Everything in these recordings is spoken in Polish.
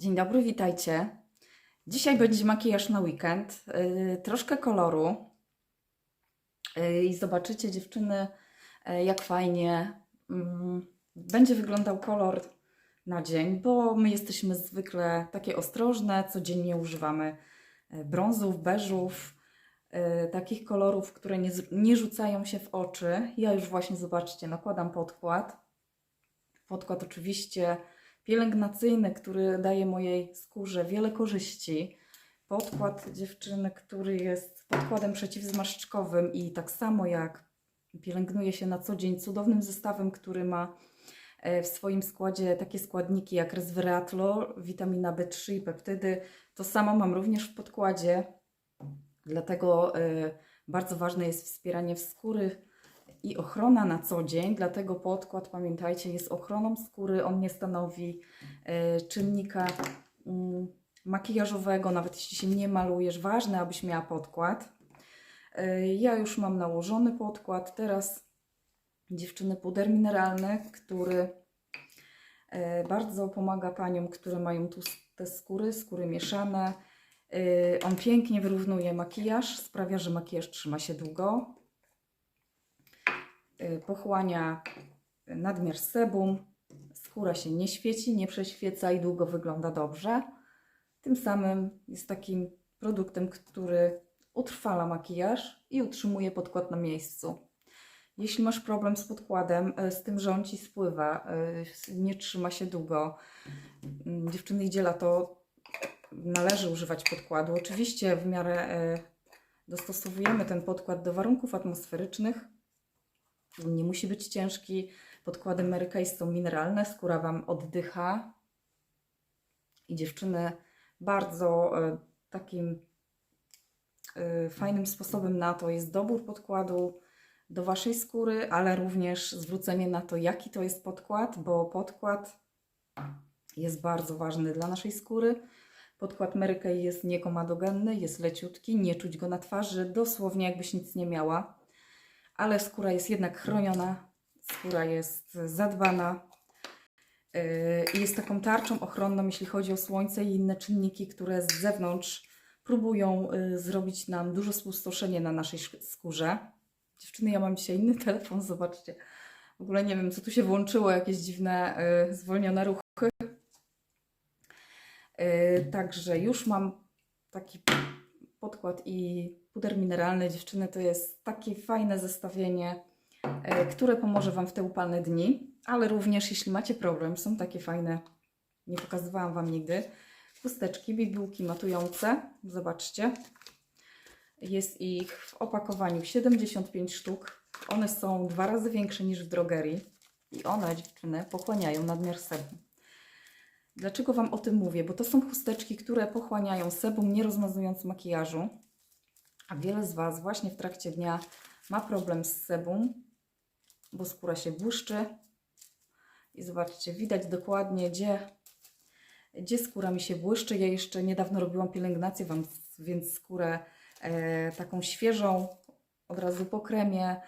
Dzień dobry, witajcie. Dzisiaj będzie makijaż na weekend. Yy, troszkę koloru. Yy, I zobaczycie, dziewczyny, yy, jak fajnie mm, będzie wyglądał kolor na dzień, bo my jesteśmy zwykle takie ostrożne, codziennie używamy brązów, beżów, takich kolorów, które nie, nie rzucają się w oczy. Ja już właśnie, zobaczcie, nakładam podkład. Podkład oczywiście pielęgnacyjny, który daje mojej skórze wiele korzyści. Podkład dziewczyny, który jest podkładem przeciwzmarszczkowym i tak samo jak pielęgnuje się na co dzień cudownym zestawem, który ma e, w swoim składzie takie składniki jak resveratrol, witamina B3 i peptydy. To samo mam również w podkładzie, dlatego e, bardzo ważne jest wspieranie skóry i ochrona na co dzień, dlatego podkład, pamiętajcie, jest ochroną skóry, on nie stanowi e, czynnika mm, makijażowego, nawet jeśli się nie malujesz, ważne, abyś miała podkład. E, Ja już mam nałożony podkład, teraz dziewczyny puder mineralny, który e, bardzo pomaga paniom, które mają tłuste skóry, skóry mieszane. On pięknie wyrównuje makijaż, sprawia, że makijaż trzyma się długo pochłania nadmiar sebum, skóra się nie świeci, nie prześwieca i długo wygląda dobrze. Tym samym jest takim produktem, który utrwala makijaż i utrzymuje podkład na miejscu. Jeśli masz problem z podkładem, y, z tym, że on ci spływa, y, nie trzyma się długo, mm, dziewczyny idzie lato, należy używać podkładu. Oczywiście w miarę y, dostosowujemy ten podkład do warunków atmosferycznych. Nie musi być ciężki. Podkłady Mary są mineralne, skóra Wam oddycha. I dziewczyny bardzo e, takim e, fajnym sposobem na to jest dobór podkładu do Waszej skóry, ale również zwrócenie na to, jaki to jest podkład, bo podkład jest bardzo ważny dla naszej skóry. Podkład Mary jest niekomadogenny, jest leciutki, nie czuć go na twarzy, dosłownie jakbyś nic nie miała ale skóra jest jednak chroniona, skóra jest zadbana i jest taką tarczą ochronną, jeśli chodzi o słońce i inne czynniki, które z zewnątrz próbują yy, zrobić nam duże spustoszenie na naszej sz- skórze. Dziewczyny, ja mam dzisiaj inny telefon, zobaczcie. W ogóle nie wiem, co tu się włączyło, jakieś dziwne, yy, zwolnione ruchy. Także już mam taki podkład i puder mineralny dziewczyny to jest takie fajne zestawienie, e, które pomoże Wam w te upalne dni, ale również jeśli macie problem, są takie fajne, nie pokazywałam Wam nigdy, chusteczki, bibułki matujące, zobaczcie. Jest ich w opakowaniu 75 sztuk. One są dwa razy większe niż w drogerii i one, dziewczyny, pochłaniają nadmiar sebum. Dlaczego Wam o tym mówię? Bo to są chusteczki, które pochłaniają sebum, nie rozmazując makijażu. A wiele z Was właśnie w trakcie dnia ma problem z sebum, bo skóra się błyszczy. I zobaczcie, widać dokładnie, gdzie, gdzie skóra mi się błyszczy. Ja jeszcze niedawno robiłam pielęgnację, więc skórę e, taką świeżą od razu po kremie.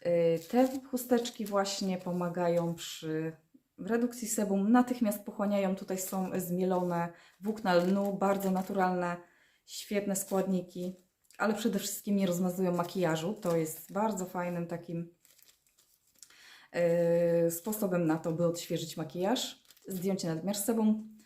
E, te chusteczki właśnie pomagają przy redukcji sebum. Natychmiast pochłaniają, tutaj są zmielone włókna lnu, bardzo naturalne, świetne składniki ale przede wszystkim nie rozmazują makijażu. To jest bardzo fajnym takim yy, sposobem na to, by odświeżyć makijaż, zdjąć nadmiar sebum.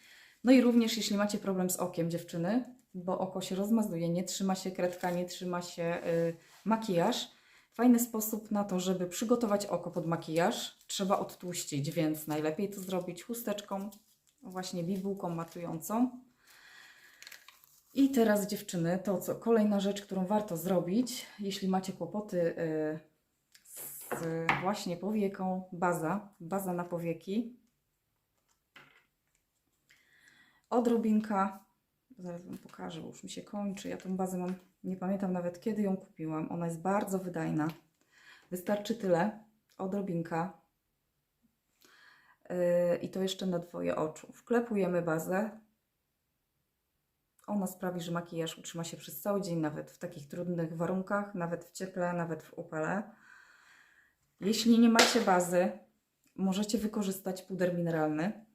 No i również jeśli macie problem z okiem dziewczyny, bo oko się rozmazuje, nie trzyma się kredka, nie trzyma się yy, makijaż. Fajny sposób na to, żeby przygotować oko pod makijaż, trzeba odtłuścić, więc najlepiej to zrobić chusteczką, właśnie bibułką matującą. I teraz dziewczyny, to co kolejna rzecz, którą warto zrobić, jeśli macie kłopoty y, z właśnie powieką, baza, baza na powieki. Odrobinka, zaraz Wam pokażę, bo już mi się kończy. Ja tą bazę mam, nie pamiętam nawet kiedy ją kupiłam. Ona jest bardzo wydajna. Wystarczy tyle, odrobinka. Y, I to jeszcze na dwoje oczu. Wklepujemy bazę, ona sprawi, że makijaż utrzyma się przez cały dzień, nawet w takich trudnych warunkach, nawet w cieple, nawet w upale. Jeśli nie macie bazy, możecie wykorzystać puder mineralny.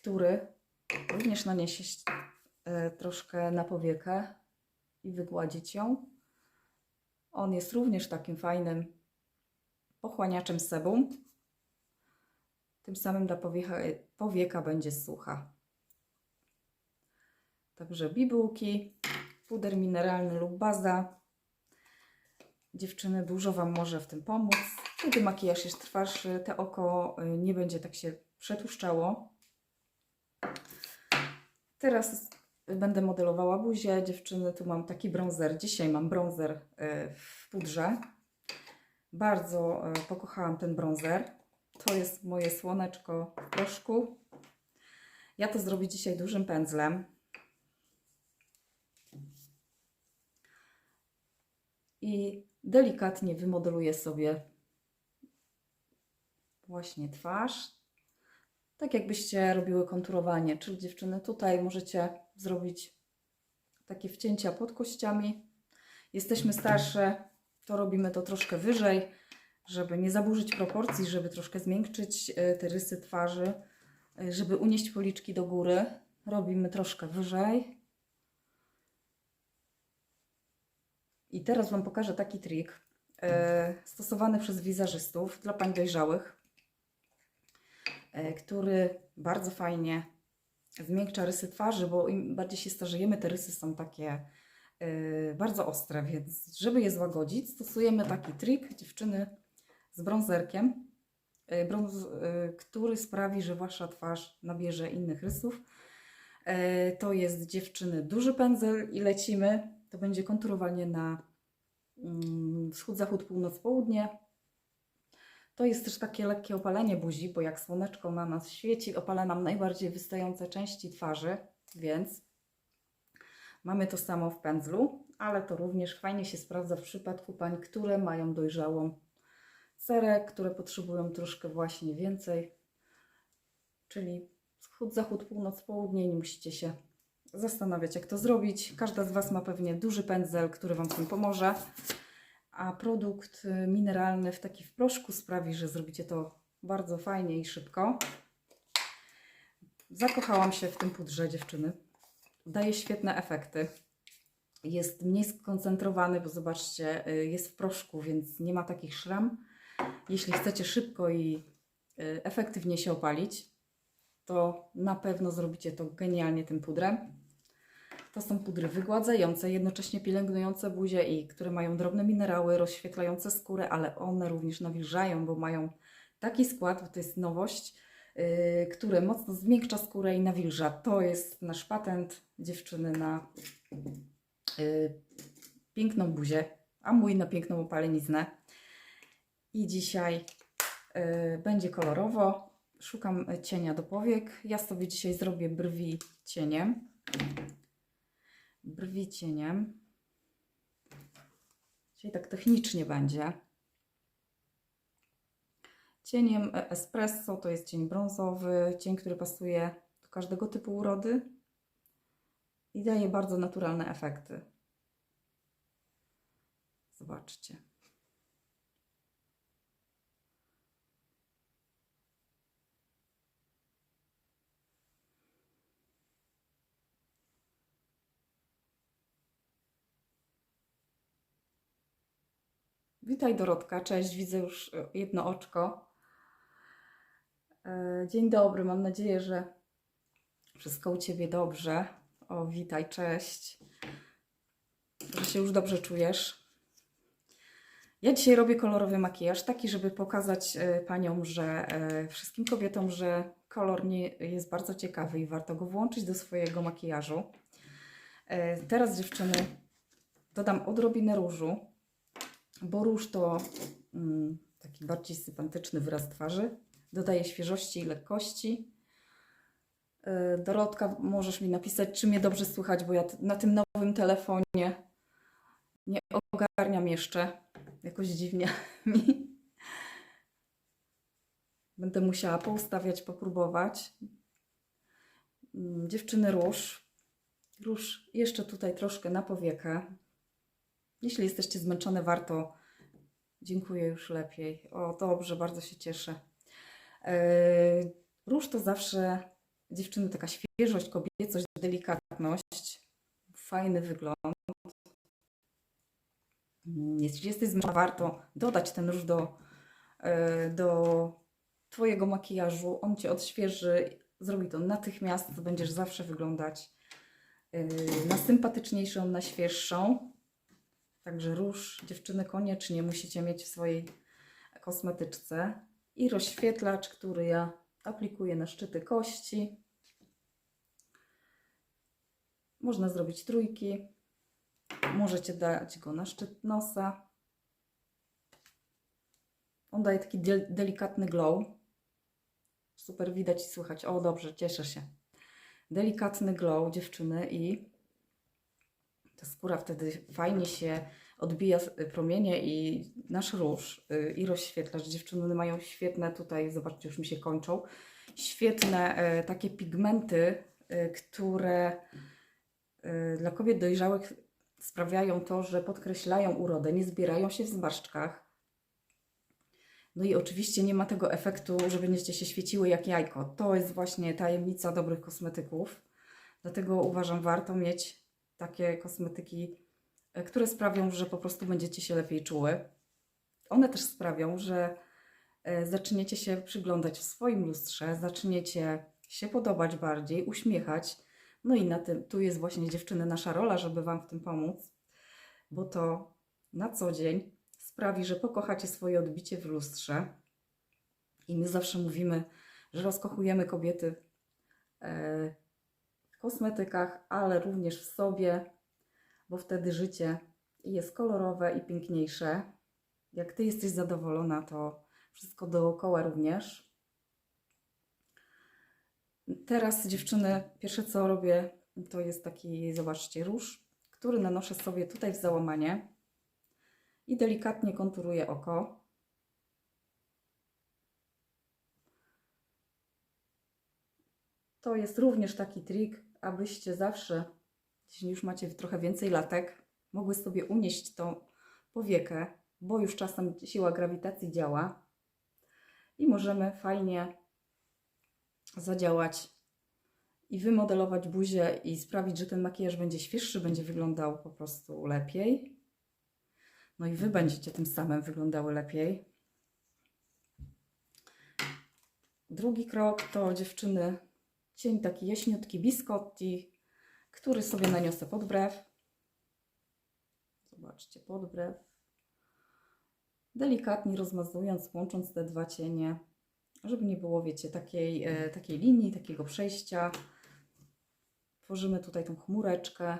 który również naniesie e, troszkę na powiekę i wygładzić ją. On jest również takim fajnym pochłaniaczem sebum. Tym samym dla powieka, powieka będzie sucha. Także bibułki, puder mineralny lub baza. Dziewczyny dużo Wam może w tym pomóc. Kiedy makijaż jest trwalszy, to oko y, nie będzie tak się przetłuszczało. Teraz będę modelowała buzię. Dziewczyny, tu mam taki bronzer. Dzisiaj mam bronzer y, w pudrze. Bardzo y, pokochałam ten bronzer. To jest moje słoneczko w proszku. Ja to zrobię dzisiaj dużym pędzlem. I delikatnie wymodeluję sobie właśnie twarz. Tak jakbyście robiły konturowanie, czyli dziewczyny tutaj możecie zrobić takie wcięcia pod kościami. Jesteśmy starsze, to robimy to troszkę wyżej, żeby nie zaburzyć proporcji, żeby troszkę zmiękczyć e, te rysy twarzy, e, żeby unieść policzki do góry. Robimy troszkę wyżej. I teraz Wam pokażę taki trik e, stosowany przez wizerzystów dla pań dojrzałych, e, który bardzo fajnie zmiękcza rysy twarzy, bo im bardziej się starzejemy, te rysy są takie e, bardzo ostre, więc żeby je złagodzić, stosujemy taki trik dziewczyny z brązerkiem, brąz, który sprawi, że Wasza twarz nabierze innych rysów. To jest dziewczyny duży pędzel i lecimy. To będzie konturowanie na mm, wschód, zachód, północ, południe. To jest też takie lekkie opalenie buzi, bo jak słoneczko na nas świeci, opala nam najbardziej wystające części twarzy, więc mamy to samo w pędzlu, ale to również fajnie się sprawdza w przypadku pań, które mają dojrzałą cerę, które potrzebują troszkę właśnie więcej, czyli wschód, zachód, północ, południe, nie musicie się zastanawiać, jak to zrobić. Każda z Was ma pewnie duży pędzel, który Wam w tym pomoże, a produkt y, mineralny w taki w proszku sprawi, że zrobicie to bardzo fajnie i szybko. Zakochałam się w tym pudrze dziewczyny. Daje świetne efekty. Jest mniej skoncentrowany, bo zobaczcie, y, jest w proszku, więc nie ma takich szram. Jeśli chcecie szybko i y, efektywnie się opalić, to na pewno zrobicie to genialnie tym pudrem. To są pudry wygładzające, jednocześnie pielęgnujące buzię i które mają drobne minerały, rozświetlające skórę, ale one również nawilżają, bo mają taki skład, bo to jest nowość, yy, które mocno zmiękcza skórę i nawilża. To jest nasz patent dziewczyny na yy, piękną buzię, a mój na piękną opaleniznę. I dzisiaj yy, będzie kolorowo. Szukam cienia do powiek. Ja sobie dzisiaj zrobię brwi cieniem. Brwi cieniem. Dzisiaj tak technicznie będzie. Cieniem espresso to jest cień brązowy, cień, który pasuje do każdego typu urody i daje bardzo naturalne efekty. Zobaczcie. Witaj Dorotka, cześć, widzę już e, jedno oczko. E, Dzień dobry, mam nadzieję, że wszystko u Ciebie dobrze. O, witaj, cześć. Że się już dobrze czujesz. Ja dzisiaj robię kolorowy makijaż, taki, żeby pokazać e, Paniom, że wszystkim kobietom, że kolor nie jest bardzo ciekawy i warto go włączyć do swojego makijażu. Teraz dziewczyny dodam odrobinę różu bo róż to mm, taki bardziej sympatyczny wyraz twarzy. Dodaje świeżości i lekkości. Yy, Dorotka, możesz mi napisać, czy mnie dobrze słychać, bo ja na tym nowym telefonie nie ogarniam jeszcze. Jakoś dziwnie mi. Będę musiała poustawiać, popróbować. Mm, Dziewczyny róż. Róż jeszcze tutaj troszkę na powiekę. Jeśli jesteście zmęczone, warto. Dziękuję już lepiej. O, dobrze, bardzo się cieszę. Yy, Róż to zawsze dziewczyny taka świeżość, kobiecość, delikatność, fajny wygląd. Mm, Jeśli jesteś zmęczona, warto dodać ten róż do, e, do Twojego makijażu. On Cię odświeży, zrobi to natychmiast, będziesz zawsze wyglądać e, na sympatyczniejszą, na świeższą. Także róż dziewczyny koniecznie musicie mieć w swojej kosmetyczce. I rozświetlacz, który ja aplikuję na szczyty kości. Można zrobić trójki. Możecie dać go na szczyt nosa. On daje taki del- delikatny glow. Super widać i słychać. O, dobrze, cieszę się. Delikatny glow dziewczyny i ta skóra wtedy fajnie się odbija s- promienie i nasz róż y, i rozświetlacz. Dziewczyny mają świetne tutaj, zobaczcie, już mi się kończą, świetne e, takie pigmenty, e, które e, dla kobiet dojrzałych sprawiają to, że podkreślają urodę, nie zbierają się w zmarszczkach. No i oczywiście nie ma tego efektu, że będziecie się świeciły jak jajko. To jest właśnie tajemnica dobrych kosmetyków. Dlatego uważam, warto mieć takie kosmetyki, e, które sprawią, że po prostu będziecie się lepiej czuły. One też sprawią, że e, zaczniecie się przyglądać w swoim lustrze, zaczniecie się podobać bardziej, uśmiechać. No i na tym, tu jest właśnie dziewczyny nasza rola, żeby Wam w tym pomóc, bo to na co dzień sprawi, że pokochacie swoje odbicie w lustrze. I my zawsze mówimy, że rozkochujemy kobiety e, w kosmetykach, ale również w sobie, bo wtedy życie jest kolorowe i piękniejsze. Jak Ty jesteś zadowolona, to wszystko dookoła również. Teraz dziewczyny, pierwsze co robię, to jest taki, zobaczcie, róż, który nanoszę sobie tutaj w załamanie i delikatnie konturuję oko. To jest również taki trik, abyście zawsze, jeśli już macie trochę więcej latek, mogły sobie unieść tą powiekę, bo już czasem siła grawitacji działa i możemy fajnie zadziałać i wymodelować buzię i sprawić, że ten makijaż będzie świeższy, będzie wyglądał po prostu lepiej. No i Wy będziecie tym samym wyglądały lepiej. Drugi krok to dziewczyny cień taki jaśniutki biscotti, który sobie naniosę pod brew. Zobaczcie, pod brew. Delikatnie rozmazując, łącząc te dwa cienie, żeby nie było, wiecie, takiej, e, takiej linii, takiego przejścia. Tworzymy tutaj tą chmureczkę.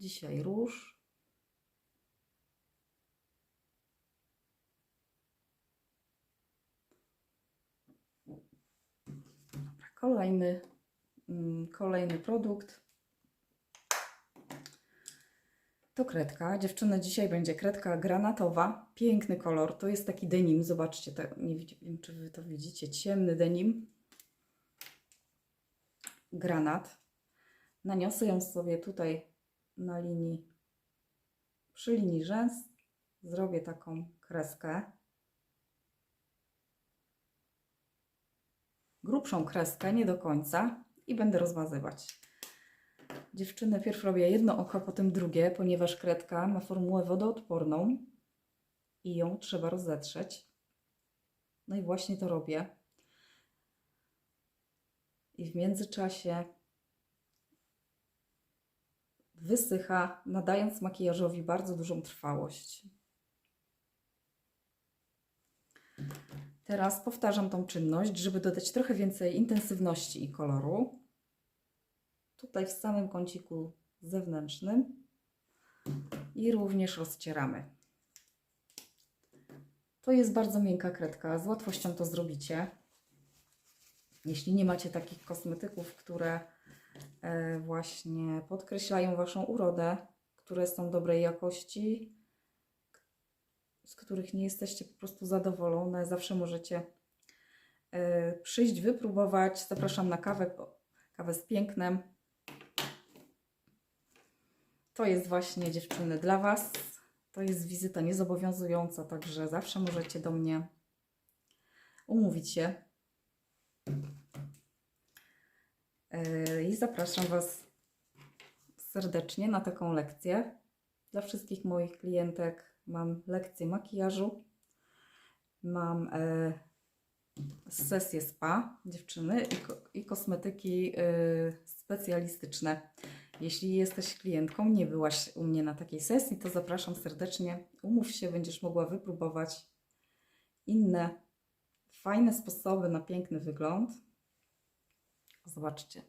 Dzisiaj róż. Kolejny, mm, kolejny produkt. To kredka. Dziewczyny, dzisiaj będzie kredka granatowa. Piękny kolor. To jest taki denim. Zobaczcie, te, nie wiem, czy Wy to widzicie. Ciemny denim. Granat. Naniosę ją sobie tutaj na linii, przy linii rzęs. Zrobię taką kreskę. Grubszą kreskę, nie do końca. I będę rozmazywać. Dziewczyny, pierw robię jedno oko, potem drugie, ponieważ kredka ma formułę wodoodporną i ją trzeba rozetrzeć. No i właśnie to robię. I w międzyczasie wysycha, nadając makijażowi bardzo dużą trwałość. Teraz powtarzam tą czynność, żeby dodać trochę więcej intensywności i koloru tutaj w samym kąciku zewnętrznym i również rozcieramy. To jest bardzo miękka kredka, z łatwością to zrobicie. Jeśli nie macie takich kosmetyków, które e, właśnie podkreślają Waszą urodę, które są dobrej jakości, z których nie jesteście po prostu zadowolone, zawsze możecie e, przyjść, wypróbować. Zapraszam na kawę, kawę z pięknem. To jest właśnie dziewczyny dla Was. To jest wizyta niezobowiązująca, także zawsze możecie do mnie umówić się Yy, I zapraszam Was serdecznie na taką lekcję. Dla wszystkich moich klientek mam lekcję makijażu. Mam e, sesję spa dziewczyny i, ko- i kosmetyki e, specjalistyczne. Jeśli jesteś klientką, nie byłaś u mnie na takiej sesji, to zapraszam serdecznie. Umów się, będziesz mogła wypróbować inne fajne sposoby na piękny wygląd. Zobaczcie.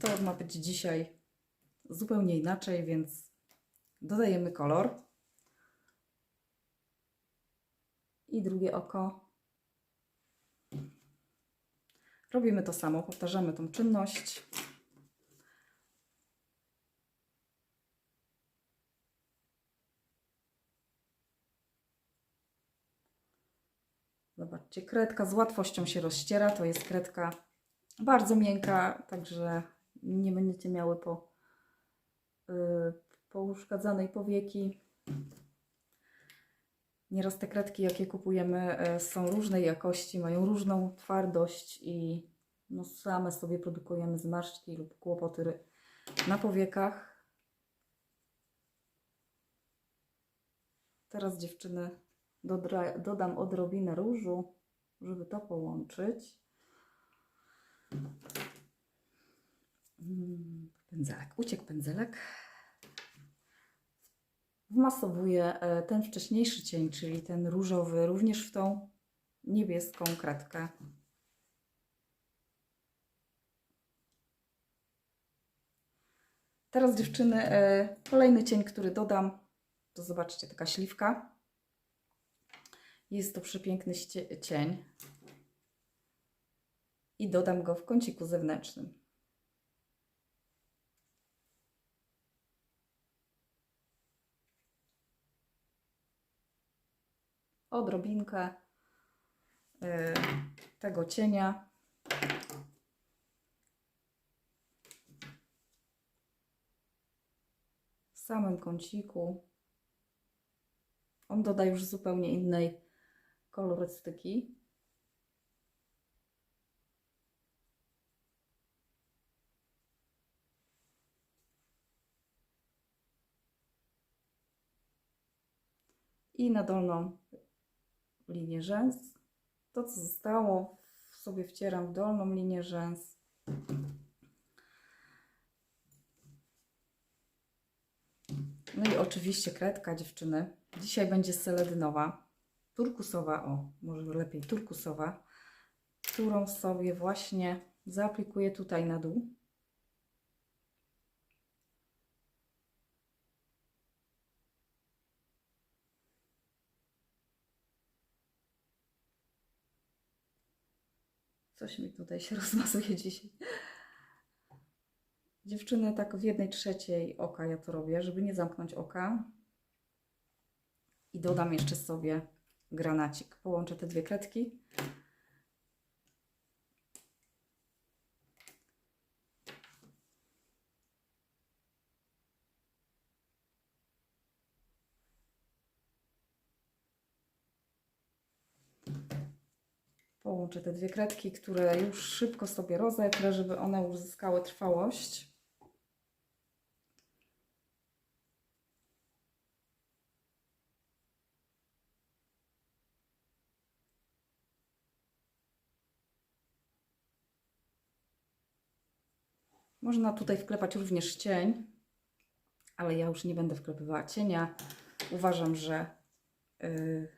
To ma być dzisiaj zupełnie inaczej, więc dodajemy kolor. I drugie oko. Robimy to samo, powtarzamy tą czynność. Zobaczcie, kredka z łatwością się rozściera. To jest kredka bardzo miękka, także nie będziecie miały po, yy, powieki. Nieraz te kredki, jakie kupujemy, e, są różnej jakości, mają różną twardość i no, same sobie produkujemy zmarszczki lub kłopoty na powiekach. Teraz dziewczyny dodam odrobinę różu, żeby to połączyć. Mm, Pędzelek, uciekł pędzelek. Wmasowuję e, ten wcześniejszy cień, czyli ten różowy, również w tą niebieską kredkę. Teraz dziewczyny, e, kolejny cień, który dodam, to zobaczcie, taka śliwka. Jest to przepiękny cień. I dodam go w kąciku zewnętrznym. Odrobinkę y, tego cienia. W samym kąciku. On doda już zupełnie innej kolorystyki. I na dolną linię rzęs. To, co zostało, sobie wcieram w dolną linię rzęs. No i oczywiście kredka dziewczyny. Dzisiaj będzie seledynowa, turkusowa, o, może lepiej turkusowa, którą sobie właśnie zaaplikuję tutaj na dół. Coś mi tutaj się rozmazuje dzisiaj. Dziewczyny, tak w jednej trzeciej oka ja to robię, żeby nie zamknąć oka. I dodam jeszcze sobie granacik. Połączę te dwie kredki. Połączę te dwie kredki, które już szybko sobie rozetrę, żeby one uzyskały trwałość. Można tutaj wklepać również cień, ale ja już nie będę wklepywała cienia. Uważam, że yy,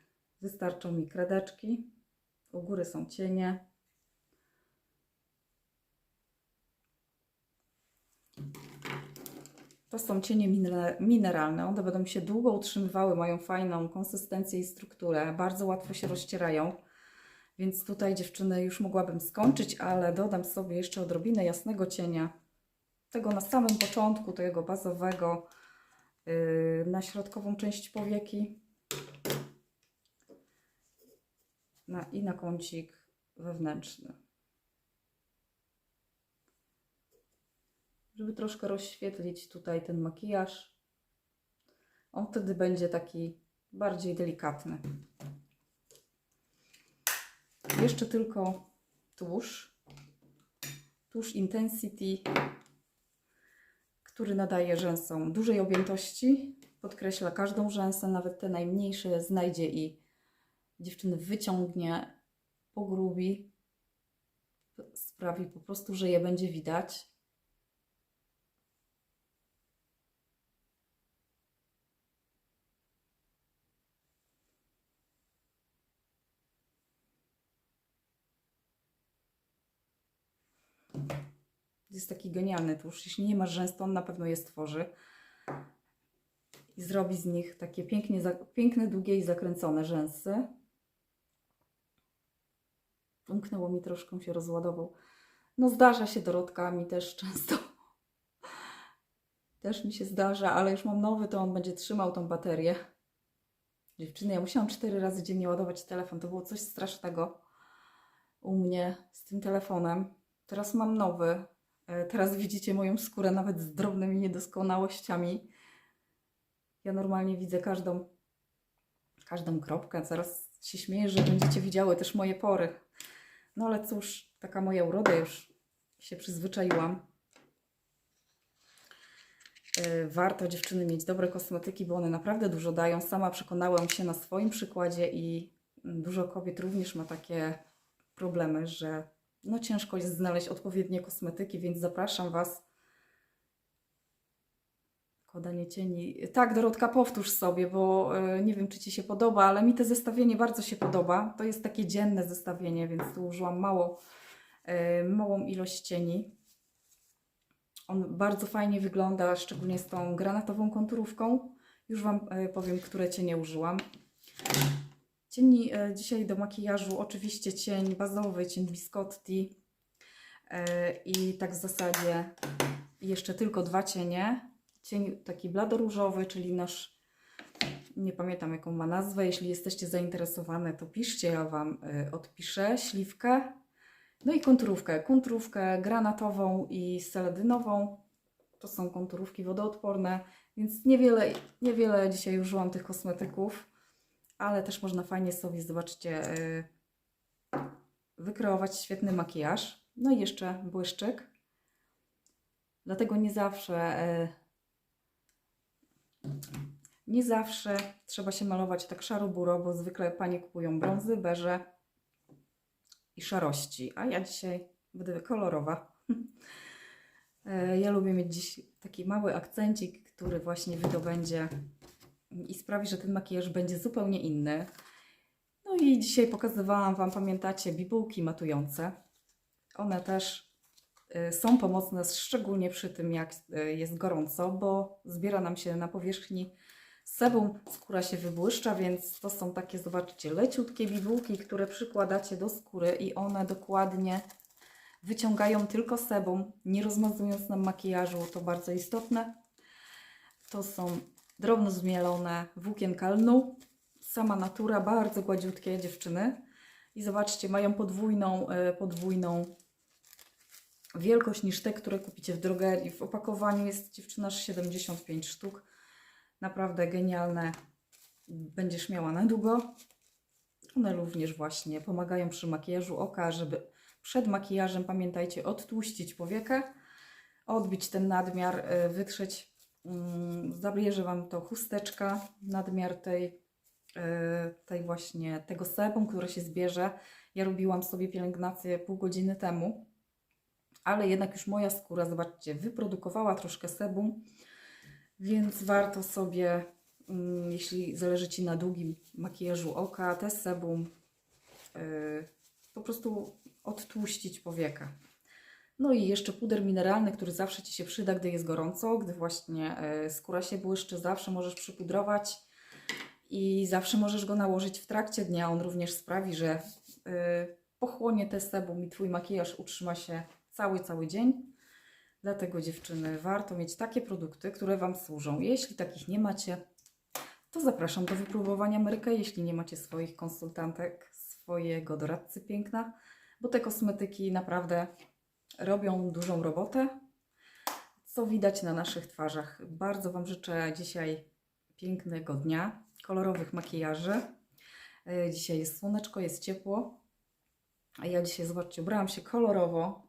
wystarczą mi kredeczki. U góry są cienie. To są cienie minera- mineralne. One będą się długo utrzymywały, mają fajną konsystencję i strukturę. Bardzo łatwo się rozcierają. Więc tutaj dziewczyny już mogłabym skończyć, ale dodam sobie jeszcze odrobinę jasnego cienia. Tego na samym początku, tego bazowego, yy, na środkową część powieki. Na, i na kącik wewnętrzny. Żeby troszkę rozświetlić tutaj ten makijaż. On wtedy będzie taki bardziej delikatny. Jeszcze tylko tusz. tusz Intensity, który nadaje rzęsom dużej objętości. Podkreśla każdą rzęsę, nawet te najmniejsze znajdzie i dziewczyny wyciągnie, pogrubi. Sprawi po prostu, że je będzie widać. Jest taki genialny tusz. Jeśli nie masz rzęs, to on na pewno je stworzy. I zrobi z nich takie pięknie, piękne, długie i zakręcone rzęsy. Umknęło mi troszkę, się rozładował. No zdarza się Dorotka, mi też często. Też mi się zdarza, ale już mam nowy, to on będzie trzymał tą baterię. Dziewczyny, ja musiałam cztery razy dziennie ładować telefon. To było coś strasznego u mnie z tym telefonem. Teraz mam nowy. E, Teraz widzicie moją skórę nawet z drobnymi niedoskonałościami. Ja normalnie widzę każdą, każdą kropkę. Zaraz się śmieję, że będziecie widziały też moje pory. No ale cóż, taka moja uroda już się przyzwyczaiłam. E, Warto dziewczyny mieć dobre kosmetyki, bo one naprawdę dużo dają. Sama przekonałam się na swoim przykładzie i dużo kobiet również ma takie problemy, że no ciężko jest znaleźć odpowiednie kosmetyki, więc zapraszam Was. Kodanie cieni. Tak, Dorotka, powtórz sobie, bo e, nie wiem, czy Ci się podoba, ale mi to zestawienie bardzo się podoba. To jest takie dzienne zestawienie, więc tu użyłam mało, e, małą ilość cieni. On bardzo fajnie wygląda, szczególnie z tą granatową konturówką. Już Wam e, powiem, które cienie użyłam. Cieni dzisiaj do makijażu oczywiście cień bazowy, cień Biscotti i tak w zasadzie jeszcze tylko dwa cienie. Cień taki bladoróżowy, czyli nasz, nie pamiętam jaką ma nazwę, jeśli jesteście zainteresowane to piszcie, ja Wam e, odpiszę, śliwkę. No i konturówkę, konturówkę granatową i seledynową. To są konturówki wodoodporne, więc niewiele, niewiele dzisiaj użyłam tych kosmetyków ale też można fajnie sobie, zobaczcie, y, wykreować świetny makijaż. No i jeszcze błyszczyk. Dlatego nie zawsze, y, nie zawsze trzeba się malować tak szaro-buro, bo zwykle panie kupują brązy, beże i szarości. A ja dzisiaj będę kolorowa. Y, Ja lubię mieć dziś taki mały akcencik, który właśnie wydobędzie i sprawi, że ten makijaż będzie zupełnie inny. No i dzisiaj pokazywałam Wam, pamiętacie, bibułki matujące. One też są pomocne, szczególnie przy tym, jak y, jest gorąco, bo zbiera nam się na powierzchni sebum, skóra się wybłyszcza, więc to są takie, zobaczcie, leciutkie bibułki, które przykładacie do skóry i one dokładnie wyciągają tylko sebum, nie rozmazując nam makijażu, to bardzo istotne. To są drobno zmielone włókienka lnu. Sama natura, bardzo gładziutkie dziewczyny. I zobaczcie, mają podwójną, e, podwójną wielkość niż te, które kupicie w drogerii. W opakowaniu jest dziewczyna aż 75 sztuk. Naprawdę genialne. Będziesz miała na długo. One również właśnie pomagają przy makijażu oka, żeby przed makijażem, pamiętajcie, odtłuścić powiekę, odbić ten nadmiar, e, wytrzeć Mm, zabierze Wam to chusteczka, nadmiar tej, e, tej właśnie tego sebum, które się zbierze. Ja robiłam sobie pielęgnację pół godziny temu, ale jednak już moja skóra, zobaczcie, wyprodukowała troszkę sebum, więc warto sobie, mm, jeśli zależy Ci na długim makijażu oka, te sebum e, po prostu odtłuścić powiekę. No i jeszcze puder mineralny, który zawsze Ci się przyda, gdy jest gorąco, gdy właśnie e, skóra się błyszczy, zawsze możesz przypudrować i zawsze możesz go nałożyć w trakcie dnia. On również sprawi, że e, pochłonie te sebum i Twój makijaż utrzyma się cały, cały dzień. Dlatego dziewczyny, warto mieć takie produkty, które Wam służą. Jeśli takich nie macie, to zapraszam do wypróbowania Amerykę. Jeśli nie macie swoich konsultantek, swojego doradcy piękna, bo te kosmetyki naprawdę robią dużą robotę, co widać na naszych twarzach. Bardzo Wam życzę dzisiaj pięknego dnia, kolorowych makijaży. E, Dzisiaj jest słoneczko, jest ciepło. A ja dzisiaj, zobaczcie, ubrałam się kolorowo.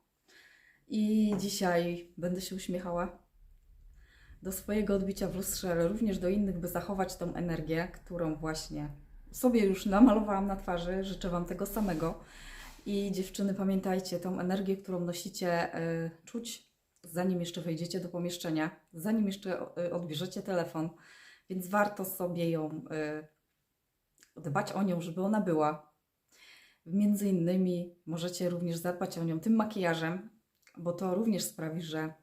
I dzisiaj będę się uśmiechała do swojego odbicia w lustrze, ale również do innych, by zachować tą energię, którą właśnie sobie już namalowałam na twarzy. Życzę Wam tego samego. I dziewczyny, pamiętajcie, tą energię, którą nosicie, y, czuć zanim jeszcze wejdziecie do pomieszczenia, zanim jeszcze y, odbierzecie telefon, więc warto sobie ją y, dbać o nią, żeby ona była. Między innymi możecie również zadbać o nią tym makijażem, bo to również sprawi, że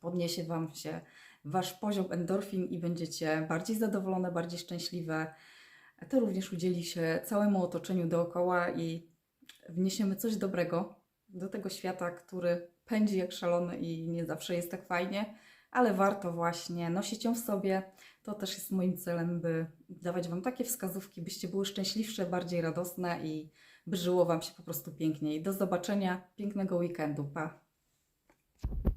podniesie Wam się Wasz poziom endorfin i będziecie bardziej zadowolone, bardziej szczęśliwe. To również udzieli się całemu otoczeniu dookoła i wniesiemy coś dobrego do tego świata, który pędzi jak szalony i nie zawsze jest tak fajnie, ale warto właśnie nosić ją w sobie. To też jest moim celem, by dawać Wam takie wskazówki, byście były szczęśliwsze, bardziej radosne i by żyło Wam się po prostu piękniej. Do zobaczenia, pięknego weekendu. Pa! Thank you.